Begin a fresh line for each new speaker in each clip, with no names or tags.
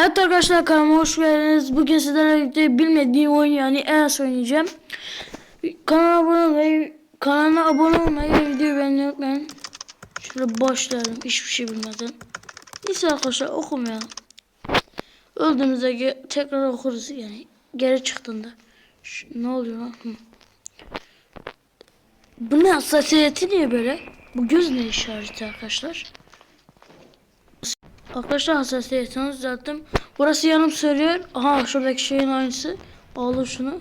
Evet arkadaşlar kanalıma hoş geldiniz. Bugün sizlerle birlikte bilmediğim oyun yani ES oynayacağım. Kanala abone olmayı, kanalına abone olmayı ve videoyu beğenmeyi unutmayın. Şöyle başlayalım hiçbir şey bilmeden. Neyse arkadaşlar okumayalım. Öldüğümüzde tekrar okuruz yani. Geri çıktığında. Şu- ne oluyor lan? Bu ne hassasiyeti niye böyle? Bu göz ne işareti arkadaşlar? Arkadaşlar hassasiyetini düzelttim. Burası yanım söylüyor. Aha şuradaki şeyin aynısı. Aldım şunu.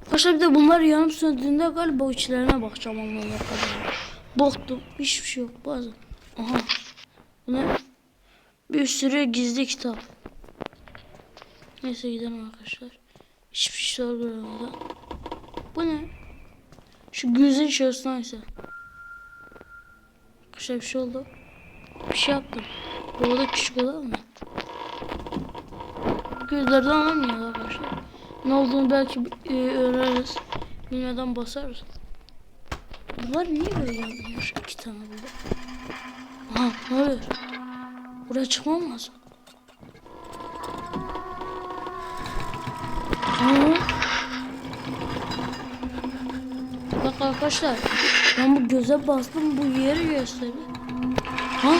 Arkadaşlar bir de bunlar yanım söndüğünde galiba içlerine bakacağım onlara kadar. Baktım. Hiçbir şey yok bazen. Aha. Ne? Bir sürü gizli kitap. Neyse gidelim arkadaşlar. Hiçbir şey burada. Bu ne? Şu gözün şurası neyse. Arkadaşlar bir şey oldu. Bir şey yaptım. Bu oda küçük oda mı? Gözlerden anlamıyor arkadaşlar. Ne olduğunu belki e, öğreniriz. Bilmeden basarız. Bunlar niye böyle yanıyor? İki tane burada. Aha ne oluyor? Buraya çıkmam lazım. Bak arkadaşlar ben bu göze bastım bu yeri gösterdi. Ha?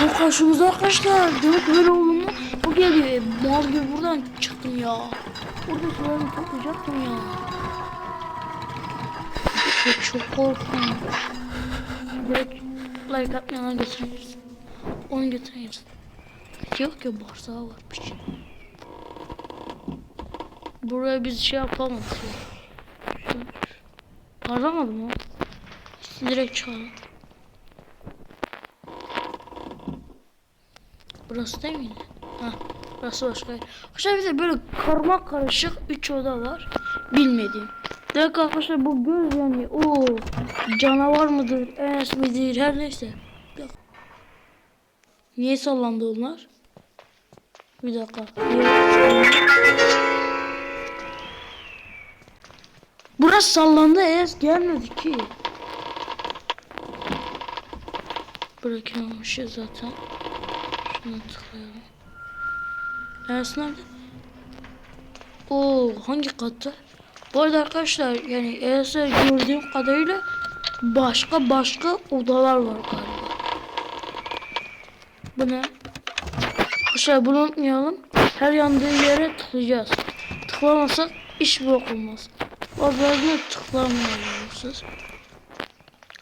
Tam karşımıza arkadaşlar. Demek böyle olduğunda bu geliyor. Mal gibi buradan çıktım ya. Burada şuradan toplayacaktım ya. Çok, çok korkunç. Direkt like atmayan götürürüz. Onu götürürüz. Yok ya bağırsağı var bir şey. Buraya biz şey yapamadık ya. Aramadım ha. Direkt çağırdım. Burası değil miydi? Ha, burası başka. Arkadaşlar bir de böyle karma karışık 3 oda var. Bilmediğim. Demek arkadaşlar bu göz yani o canavar mıdır, enes midir her neyse. Niye sallandı onlar? Bir dakika. Burası sallandı enes gelmedi ki. Bırakılmışız zaten. Şuna tıklayalım. Enes nerede? Oo hangi katta? Bu arada arkadaşlar yani Enes'e gördüğüm kadarıyla başka başka odalar var galiba. Bu ne? Arkadaşlar bunu unutmayalım. Her yandığı yere tıklayacağız. Tıklamazsak iş bok olmaz. Bazılarına tıklamıyorsunuz.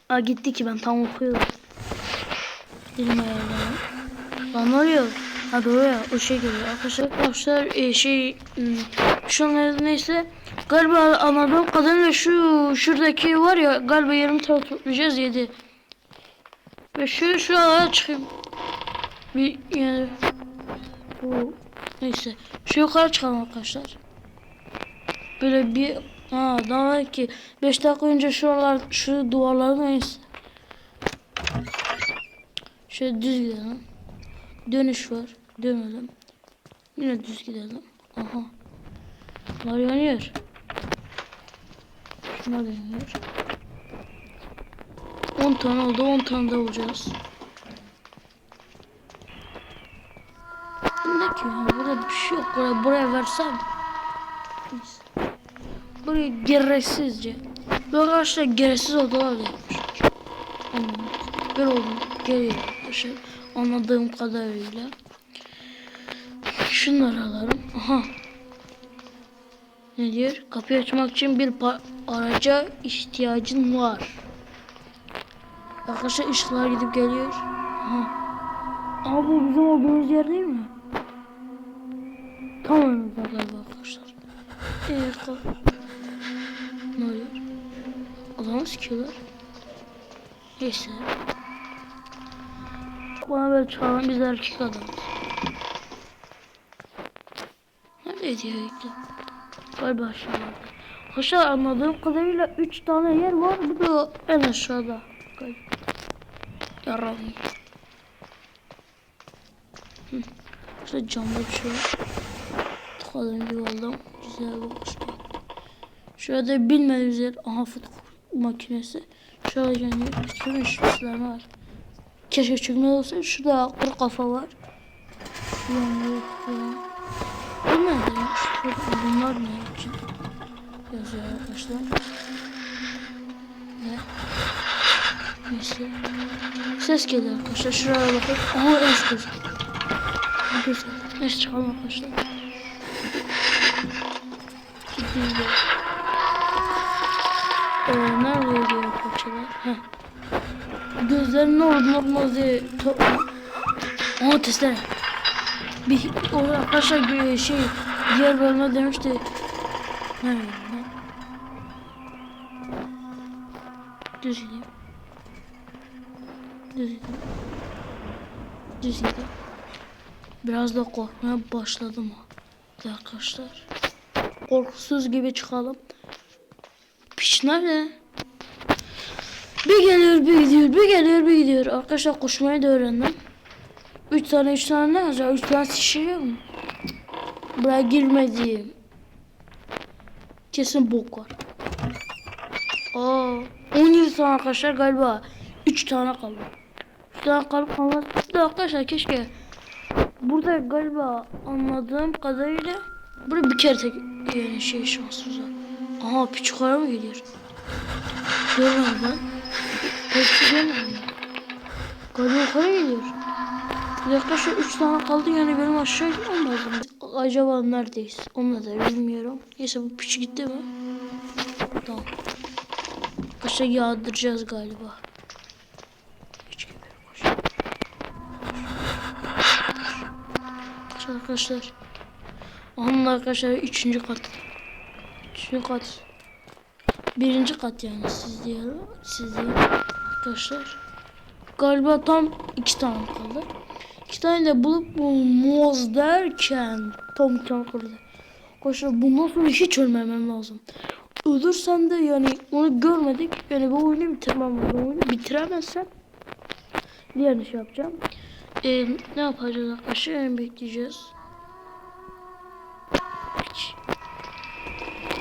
Aa gitti ki ben tam okuyorum. Dilim ayarlayalım. Lan oluyor? Ha doğru ya o şey geliyor. Arkadaşlar, arkadaşlar e, şey hmm, şu an neyse galiba anladığım kadarıyla şu şuradaki var ya galiba yarım tane toplayacağız yedi. Ve şu şu alana çıkayım. Bir yani bu neyse şu yukarı çıkalım arkadaşlar. Böyle bir ha daha ki 5 dakika önce şuralar şu duvarların neyse. Şöyle düz gidelim. Dönüş var. Dönelim. Yine düz gidelim. Aha. Bunlar yanıyor. Şunlar da yanıyor. 10 tane oldu. 10 tane daha olacağız. Ne ki ya? Burada bir şey yok. Buraya, buraya versem. Neyse. Gereksizce. Böyle arkadaşlar gereksiz odalar. Anladım. Böyle oldu. Geliyor arkadaşlar. Anladığım kadarıyla. Şunları alalım. Aha. Ne diyor? Kapıyı açmak için bir araca ihtiyacın var. Arkadaşlar ışıklar gidip geliyor. Aha. Aa bu bizim olduğumuz yer değil mi? Tam önümüzde galiba arkadaşlar. Evet kal. Ne oluyor? Adamı sikiyorlar. Neyse. Bana böyle çağıran biz erkek adamız. Neredeydi ya ilk Galiba aşağıda. Aşağı anladığım kadarıyla 3 tane yer var. Bu da en aşağıda. Yaram. İşte camda bir şey var. Tıkladım yuvarladım. Güzel hoşuma. Şurada bilmediğimiz yer. Aha futbol makinesi. Şöyle yanıyor. Şunun şişler var. Keşke çıkmaz olsa. Şurada kuru kafa var. Yani, falan. Bu nedir? Şurada bunlar ne için? Yazıyor arkadaşlar. Ne? Neyse. Ses geliyor arkadaşlar. Şuraya bakın. Aha es güzel. Güzel. Neyse çıkalım arkadaşlar. Gidiyor. Ee, nerede diyor parçalar? Heh. Gözlerin orada normal diye topla. Aha testere. Bir o arkadaşlar şey diğer bölüme demişti. Nerede? lan? Düz gideyim. Düz gideyim. Düz gideyim. Biraz da korkmaya başladım. Arkadaşlar. Korkusuz gibi çıkalım. Piç nerede? Bir geliyor bir gidiyor bir geliyor bir gidiyor. Arkadaşlar koşmayı da öğrendim. Üç tane üç tane ne yazıyor? Üç tane şişiriyor mu? Buraya girmediğim. Kesin bok var. Aa, 17 tane arkadaşlar galiba 3 tane kaldı. 3 tane kalıp kalmaz. Da arkadaşlar keşke burada galiba anladığım kadarıyla burada bir kere tek yani şey şanssız. Aha piç yukarı mı geliyor? Görmedim ben. Görmedim. Galiba yukarı geliyor. Yaklaşık 3 tane kaldı yani benim aşağı gitmem lazım. Acaba neredeyiz? Onu da bilmiyorum. Neyse bu piç gitti mi? Tamam. Aşağı yağdıracağız galiba. Arkadaşlar. Onun arkadaşlar 3. kat. 3. kat. Birinci kat yani siz diye siz diye arkadaşlar. Galiba tam iki tane kaldı. İki tane de bulup bu moz derken tam tam kaldı. Arkadaşlar bundan sonra hiç ölmemem lazım. Ölürsem de yani onu görmedik. Yani bu oyunu bitirmem lazım. Oyunu bitiremezsem diğerini şey yapacağım. Ee, ne yapacağız arkadaşlar? Yani bekleyeceğiz.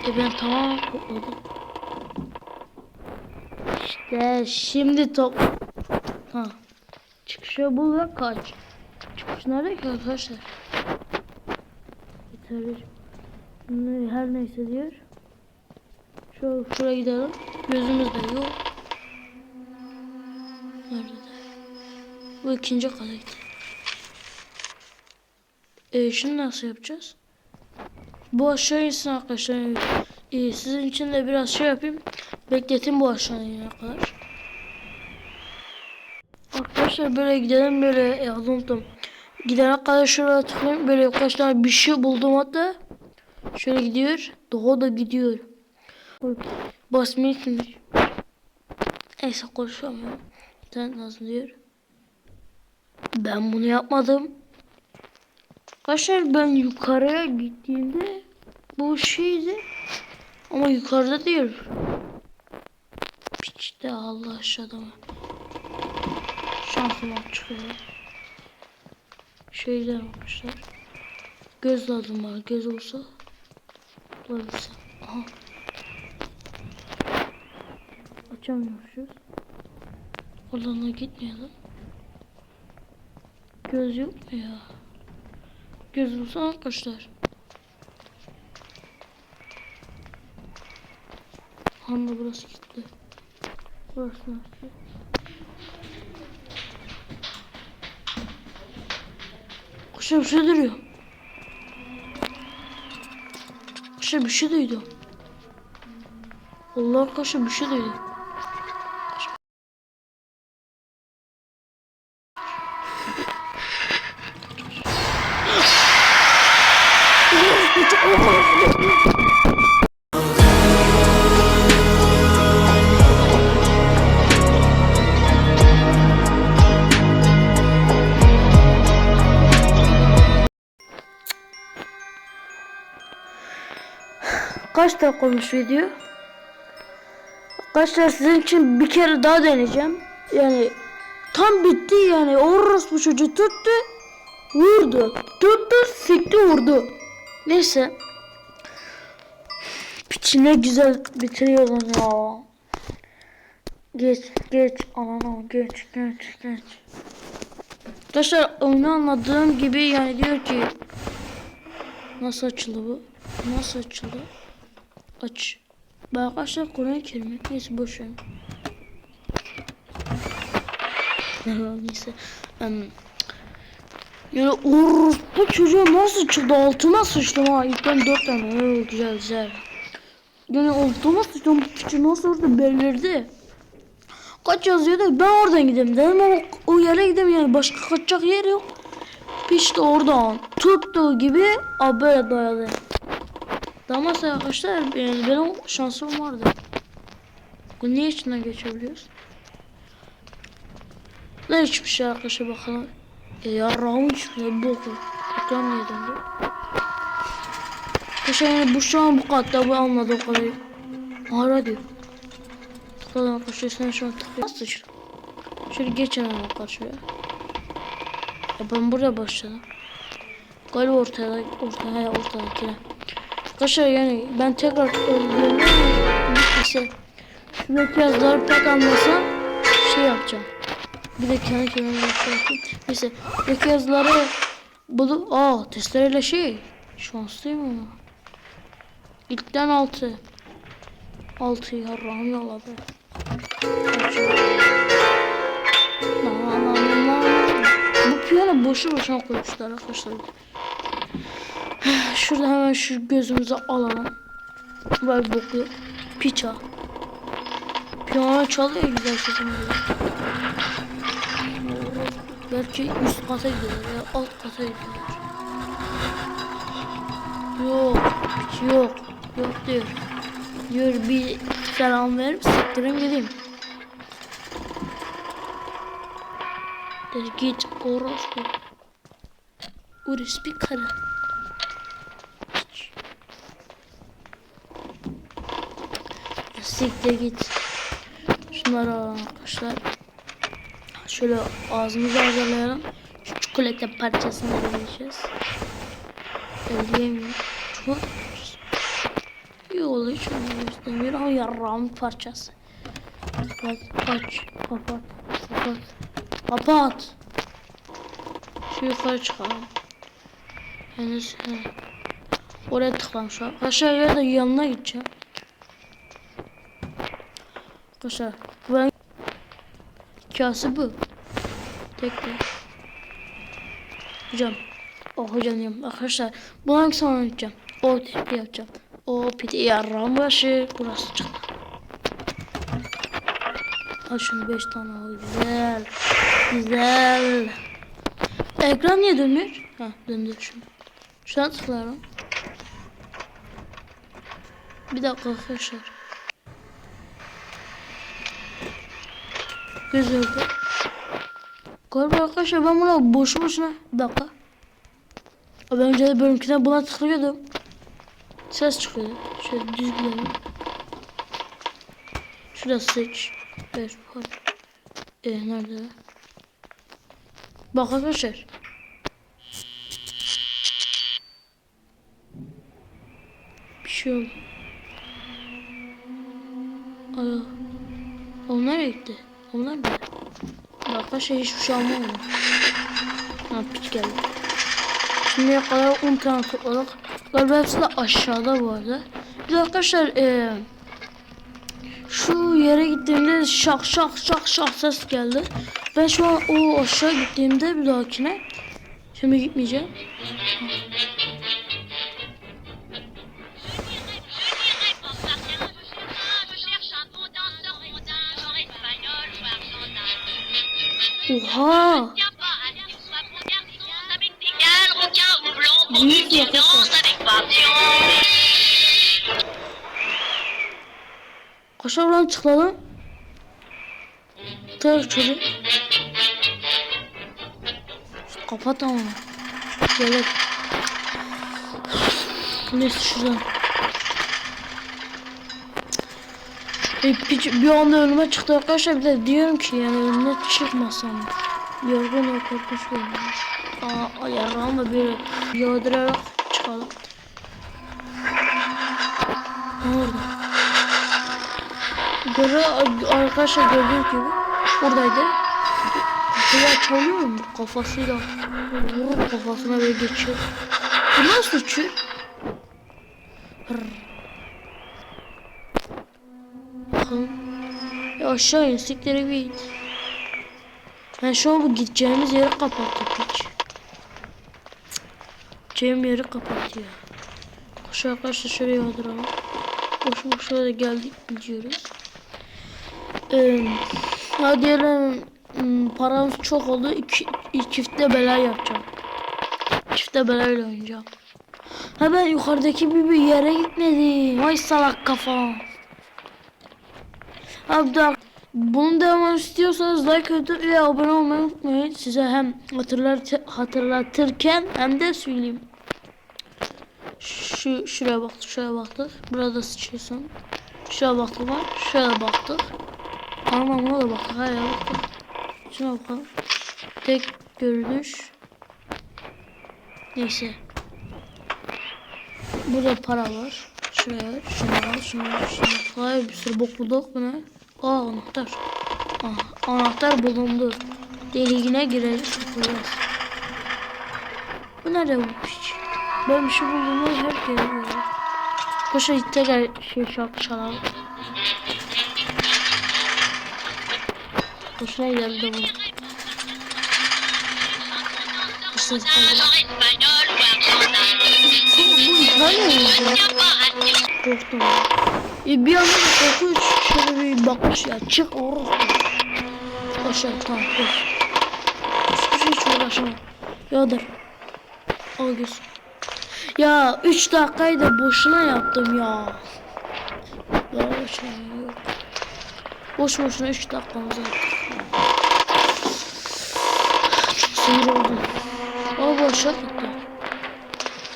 E ben tamam topladım. İşte şimdi top. Ha. Çıkışı bul ve kaç. Çıkış nerede ki arkadaşlar? Ne- Her neyse diyor. Şu şuraya gidelim. Gözümüz de yok. Nerede de? Bu ikinci gitti. E, şimdi nasıl yapacağız? Bu aşağı insin arkadaşlar. E, sizin için de biraz şey yapayım. Bekletin bu aşağı inene kadar. Arkadaşlar böyle gidelim böyle ya unuttum. Gidene kadar şuraya tıklayayım. Böyle kaç tane bir şey buldum hatta. Şöyle gidiyor. Daha da gidiyor. Basmayı şimdi. Neyse konuşamıyorum. Sen lazım diyor. Ben bunu yapmadım. Arkadaşlar ben yukarıya gittiğimde bu şeydi. Ama yukarıda değil. Piçte Allah aşağıda mı? Şansıma çıkıyor. Şeyler yapmışlar. Göz lazım bana. Göz olsa bulabilsem. Aha. Açamıyormuşuz. Oradan da gitmeyelim. Göz yok mu ya? Göz olsa arkadaşlar. Anla burası gitti. Burası neresi? Kuşa bir şey duruyor. Kuşa bir şey duydum. Allah arkadaşlar bir şey duydum. Kaç dakika olmuş video? Arkadaşlar sizin için bir kere daha deneyeceğim. Yani tam bitti yani. Orospu çocuğu tuttu. Vurdu. Tuttu sikti vurdu. Neyse. Piçi ne güzel bitiriyor lan ya. Geç geç ana geç geç geç. Arkadaşlar onu anladığım gibi yani diyor ki nasıl açıldı bu? Nasıl açıldı? Aç. Ben arkadaşlar Kur'an-ı Kerim. Neyse boş ver. Neyse. Um, yani or, bu çocuğa nasıl çıktı? Altıma sıçtım ha. İlk ben dört tane. Oo, güzel güzel. Yani altıma sıçtım. Bu küçüğü nasıl orada belirdi? Kaç yazıyordu? Ben oradan gideyim dedim ama o yere gideyim yani başka kaçacak yer yok. İşte oradan tuttuğu gibi böyle dayadı. Ama arkadaşlar yani benim şansım vardı. Bu niye içinden geçebiliyoruz? Ne hiçbir şey arkadaşlar bakalım. E ya Rahmi çıkıyor boku. Ekran niye döndü? Arkadaşlar yani bu şu an bu katta bu anladı o kadar. Ara diyor. Tıkladım arkadaşlar sen şu an tıklıyor. Nasıl sıçra? Şöyle geçin hemen karşıya. Ya ben buraya başladım. Galiba ortaya, ortaya, ortadakine. Arkadaşlar yani ben tekrar ama neyse. Şuradaki yazıları pek anlasam şey yapacağım. Bir de kendi kendime yapayım. Neyse buradaki yazıları bulup aa testereyle şey şanslıyım ama. İlkten altı. Altı yarrağım aman. Bu piyano boşu boşuna koymuşlar arkadaşlar. Şurada hemen şu gözümüze alalım. Böyle boku. Piça. Piyano çalıyor güzel sesim geliyor. Belki üst kata gidiyorlar ya alt kata gidiyorlar. Yok. Yok. Yok diyor. Diyor bir selam verip siktirin gideyim. Der git orospu. Orospu karı. Ya Siktir git. Şunları arkadaşlar. Şöyle ağzımızı hazırlayalım. Şu çikolata parçasını yiyeceğiz. Öyleyemiyorum. Çok Yok hiç öyle istemiyorum ama yarrağın parçası. Kapat, aç, kapat, kapat, kapat. Şu yukarı çıkalım. Henüz he. Oraya tıklamış var. Aşağıya da yanına gideceğim. Arkadaşlar ben hikayesi bu. Tekrar. Hocam. Oh hocam diyorum. Arkadaşlar hangi zaman yapacağım? O tipi yapacağım. O pide yarram başı. Burası çıktı. Al şunu 5 tane al. Güzel. Güzel. Ekran niye dönmüyor? Ha döndü şunu. Şuna tıklarım. Bir dakika arkadaşlar. Güzeldi. Galiba arkadaşlar ben buna boşu boşuna bir dakika. Ben önce de bölümkine buna tıklıyordum. Ses çıkıyor. Şöyle düz gidelim. Şurada seç. Ver. Koy. Ee, nerede? Bak arkadaşlar. Bir şey oldu. Aa. O nereye gitti? Onlar mı? Arkadaşlar hiçbir şey almadım. Ha piç geldi. Şimdiye kadar 10 tane topladık. Galiba hepsi de aşağıda bu arada. Bir arkadaşlar e, şu yere gittiğimde şak şak şak şak ses geldi. Ben şu an o aşağı gittiğimde bir dahakine şimdi gitmeyeceğim. Oha! Büyük yakası. Kaşar buradan tıkladım. Tık çocuk. Kapat ama. Şöyle. Neyse şuradan. Bir, bir, anda önüme çıktı arkadaşlar bir de diyorum ki yani önüne çıkmasam yorgun ve korkunç görünüyor. Aa ayağımla bir yağdırarak çıkalım. Ne oldu? Göre arkadaşlar gördüğünüz gibi buradaydı. Kapıyı çalıyor mu? Kafasıyla vurur kafasına böyle geçiyor. Bu nasıl uçuyor? Ya aşağı in sikleri bir. Ben şu an bu gideceğimiz yeri kapattık hiç. Gideceğim yeri kapatıyor. Koş arkadaşlar şöyle yağdıralım. Boş boş şöyle geldik gidiyoruz. Ee, hadi diyelim hmm, paramız çok oldu. İki, iki çifte bela yapacağım. Çifte belayla oynayacağım. Ha ben yukarıdaki bir, bir yere gitmedim. Vay salak kafa. Abi da bunu devam istiyorsanız like atıp ve abone olmayı unutmayın. Size hem hatırlat hatırlatırken hem de söyleyeyim. Şu şuraya baktık, şuraya baktık. Burada sıçıyorsun. Şuraya baktık var. Şuraya baktık. Anlamına da baktık. Hayır baktık. Şuna bakalım. Tek görünüş. Neyse. Burada para var. Şuraya, şuna, şuna, şuna. Hayır bir sürü bok bulduk. Bu ne? Aa anahtar. Aa, anahtar bulundu. Deliğine. Bakacağız. Bu nerede bu piç? Ben bir şey bulduğumda her yere böyle. Koşa tekrar şey şarkı çalalım. Hoşuna geldi bu. İşte
Hablo español o
Bu İtalya mıydı? Korktum. E, bir anda da korkunç şöyle bir bakmış ya. Çık orası. Aşağı tamam koş. Hiçbir şey hiç uğraşamam. Yağdır. Al göz. Ya 3 dakikayı da boşuna yaptım ya. Ya boşuna yok. Boş boşuna 3 dakikamızı yaptık. Çok sinir oldum. Bu aşağı gitti.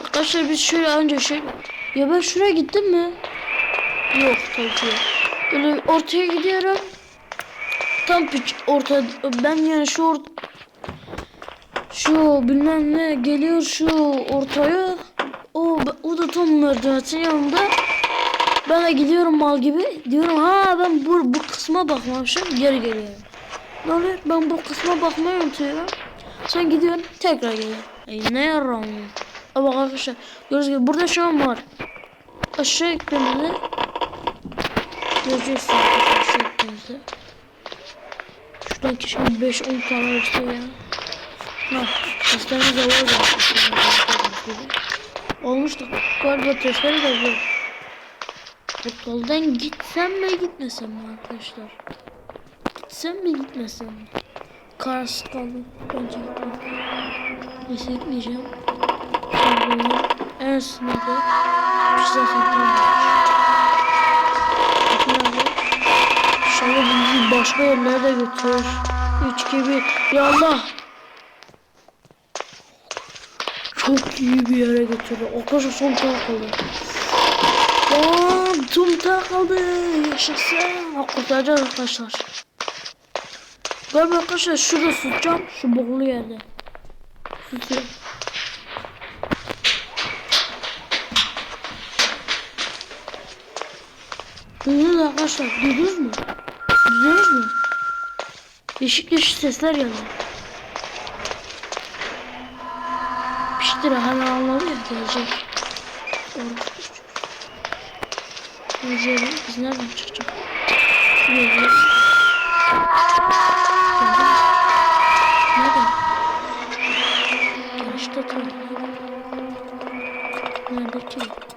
Arkadaşlar biz şöyle önce şey... Ya ben şuraya gittim mi? Yok tabii ki. Böyle ortaya gidiyorum. Tam piç orta ben yani şu or şu bilmem ne geliyor şu ortaya. O o da tam merdivenin yanında. Ben de gidiyorum mal gibi. Diyorum ha ben bu, bu kısma bakmamışım. Geri geliyorum. Ne oluyor? Ben bu kısma bakmayı unutuyorum. Sen gidiyorsun tekrar geliyorsun. Ey ne yaram. Bak arkadaşlar gördüğünüz gibi burada şu an var. Aşağı eklemede göreceksiniz eklemede. Şuradan keşke 5-10 tane işte ya. Ha, testlerimiz de var da. Olmuştu. Galiba testleri de var. Portaldan gitsem mi gitmesem mi arkadaşlar? Gitsem mi gitmesem mi? Kararsız kaldım. Bence gitmem. Neyse gitmeyeceğim. Şimdi en sınırda bir şey saklanmış. Nerede? İnşallah bizi başka yerlere de götürür. 3 gibi. Ya Allah! Çok iyi bir yere götürdü. Arkadaşlar son tarafa kaldı. Lan tüm tarafa kaldı. Yaşasın. Kurtaracağız arkadaşlar. Galiba arkadaşlar şurada tutacağım. Şu boklu yerde. Tutuyorum. Duydunuz arkadaşlar? Duydunuz mu? Duydunuz mu? Değişik değişik sesler geldi. Piştir hemen anladı ya gelecek. Gelecek. Biz nereden çıkacağız? Gelecek. Nerede? Karışta tam. Nerede ki? Piç nerede? Nereden gidiyor?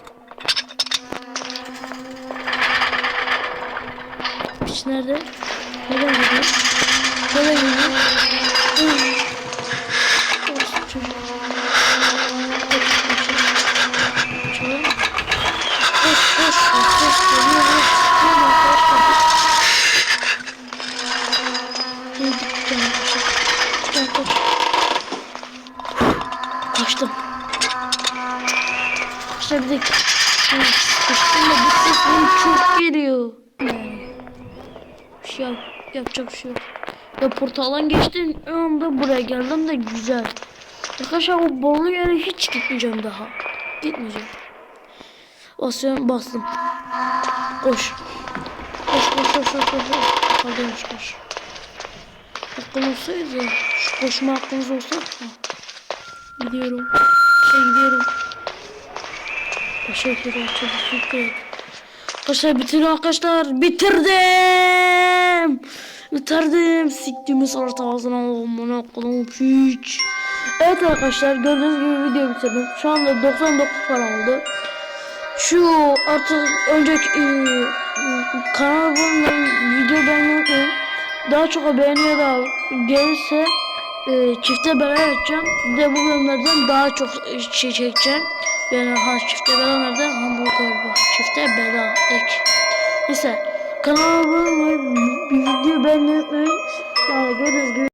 Nereden gidiyor? Hı. Orası çocuk. Çalalım. Koş koş koş koş geliyor. Koş koş. Hadi gideceğim. Gel koş. Kaçtım. İşte bir de kaçtım da bu ses beni çok geliyor. Şey yap, yapacak bir şey yok. Ya portaldan geçtim anda buraya geldim de güzel. Arkadaşlar o borlu yere hiç gitmeyeceğim daha. Gitmeyeceğim. Basıyorum bastım. Koş. Koş Koş koş koş koş. Hadi koş. Hakkım olsaydı. Şu koşma hakkımız olsa. Gidiyorum. Şey gidiyorum. Ederim. Teşekkür ederim. Arkadaşlar bitirdim arkadaşlar. Bitirdim. Bitirdim. Siktiğimiz orta ağzına olmana kolum hiç. Evet arkadaşlar gördüğünüz gibi video bitirdim. Şu anda 99 para oldu. Şu artık önceki e, kanal bulmayın. Video beğenmeyi. Daha çok beğeniye da gelirse e, çifte bela yapacağım. Bir de bu bölümlerden daha çok şey çekeceğim. Yani ha çifte bela nerede? Hamburger var. Çifte bela ek. Neyse. Kanalıma abone bir video beğenmeyi unutmayın. Yani gördüğünüz gibi